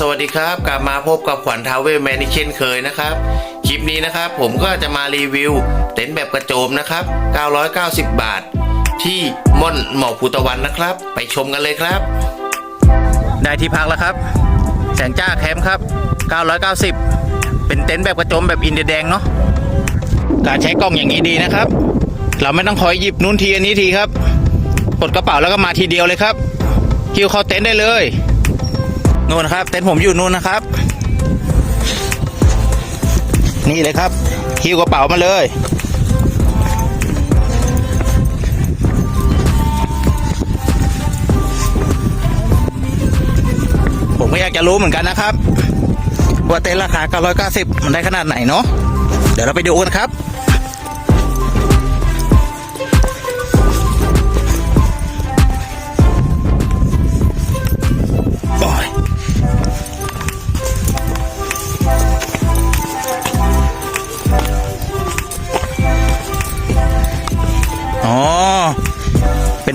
สวัสดีครับ กลับมาพบกับขวัญทาวเวลแมนอีกเช่นเคยนะครับ คลิปนี้นะครับผมก็จะมารีวิว เต็นท์แบบกระโจมนะครับ 990 บาท ที่ม่อนหมอกภูตะวันนะครับ ไปชมกันเลยครับ ได้ที่พักแล้วครับ แสงจ้าแคมป์ครับ 990 เป็นเต็นท์แบบกระโจมแบบอินเดียแดงเนาะการใช้กล้องอย่างนี้ดีนะครับ เราไม่ต้องคอยหยิบนู้นทีอันนี้ทีครับกดกระเป๋าแล้วก็มาทีเดียวเลยครับคิวเข้าเต็นท์ได้เลย นู่นนะครับเต็นท์ผมอยู่นู่นนะครับ นี่เลยครับหิ้วกระเป๋ามาเลยผมก็อยากจะรู้เหมือนกันนะครับ ว่าเต็นท์ราคา990มันได้ขนาดไหนเนาะเดี๋ยวเราไปดูกันครับ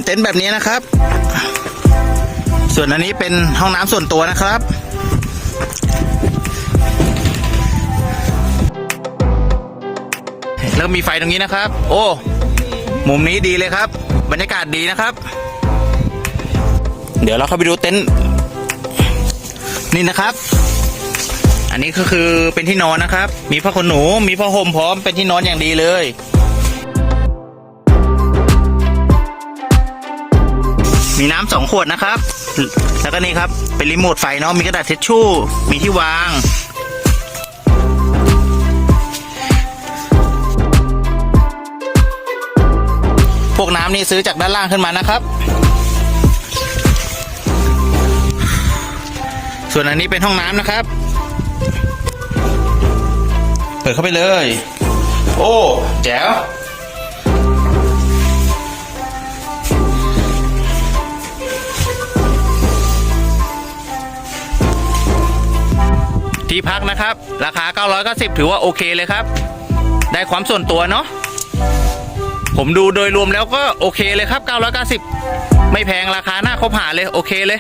ต็นท์แบบนี้นะครับ ส่วนอันนี้เป็นห้องน้ำส่วนตัวนะครับแล้วมีไฟตรงนี้นะครับ โอ้มุมนี้ดีเลยครับ บรรยากาศดีนะครับ เดี๋ยวเราเข้าไปดูเต็นท์นี่นะครับ อันนี้ก็คือเป็นที่นอนนะครับ มีผ้าขนหนู มีผ้าห่มพร้อมเป็นที่นอนอย่างดีเลย มีน้ำสองขวดนะครับ แล้วก็นี่ครับ เป็นรีโมทไฟเนาะ มีกระดาษเช็ดชู่ มีที่วาง พวกน้ำนี่ซื้อจากด้านล่างขึ้นมานะครับ ส่วนอันนี้เป็นห้องน้ำนะครับ เปิดเข้าไปเลย โอ้ แจ๋ว ที่พักนะครับ ราคา 990 ถือว่าโอเคเลยครับ ได้ความส่วนตัวเนาะผมดูโดยรวมแล้วก็โอเคเลยครับ 990 ไม่แพงราคาหน้าคบหาเลยโอเคเลย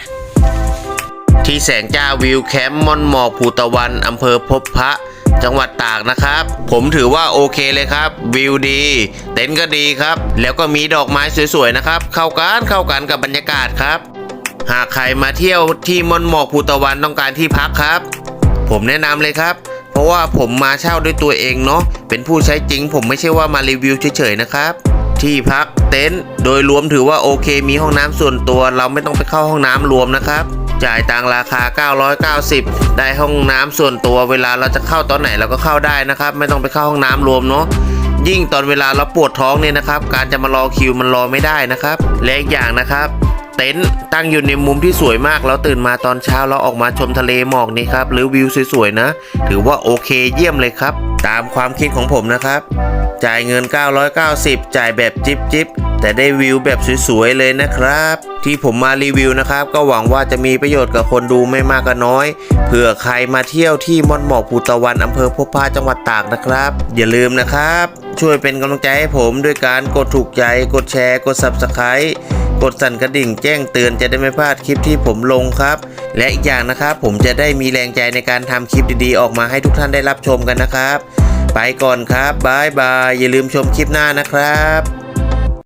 ที่แสงจ้าวิวแคมป์ม่อนหมอกภูตะวันอำเภอพบพระจังหวัดตากนะครับ ผมถือว่าโอเคเลยครับ วิวดี เต็นท์ก็ดีครับ แล้วก็มีดอกไม้สวยๆนะครับ เข้ากันเข้ากันกับบรรยากาศครับ หากใครมาเที่ยวที่มอนหมอกภูตะวันต้องการที่พักครับ ผมแนะนำเลยครับ เพราะว่าผมมาเช่าด้วยตัวเองเนาะเป็นผู้ใช้จริง ผมไม่ใช่ว่ามารีวิวเฉยๆนะครับที่พักเต็นท์โดยรวมถือว่าโอเคมีห้องน้ำส่วนตัวเราไม่ต้องไปเข้าห้องน้ำรวมนะครับ จ่ายตังราคา 990 ได้ห้องน้ำส่วนตัวเวลาเราจะเข้าตอนไหนเราก็เข้าได้นะครับ ไม่ต้องไปเข้าห้องน้ำรวมเนาะยิ่งตอนเวลาเราปวดท้องเนี่ยนะครับ การจะมารอคิวมันรอไม่ได้นะครับ และอีกอย่างนะครับ เต็นท์ตั้งอยู่ในมุมที่สวยมากแล้วตื่นมาตอนเช้าเราออกมาชมทะเลหมอกนี่ครับหรือวิวสวยๆนะ ถือว่าโอเคเยี่ยมเลยครับ ตามความคิดของผมนะครับ จ่ายเงิน 990 จ่ายแบบจิบจิบแต่ได้วิวแบบสวยๆเลยนะครับ ที่ผมมารีวิวนะครับ ก็หวังว่าจะมีประโยชน์กับคนดูไม่มากก็น้อยเผื่อใครมาเที่ยวที่ม่อนหมอกภูตะวันอำเภอพบพระจังหวัดตากนะครับ อย่าลืมนะครับ ช่วยเป็นกำลังใจให้ผมด้วยการกดถูกใจกดแชร์กด Subscribe กดสั่นกระดิ่งแจ้งเตือนจะได้ไม่พลาดคลิปที่ผมลงครับ และอีกอย่างนะครับผมจะได้มีแรงใจในการทำคลิปดีๆ ออกมาให้ทุกท่านได้รับชมกันนะครับ ไปก่อนครับบายบายอย่าลืมชมคลิปหน้านะครับ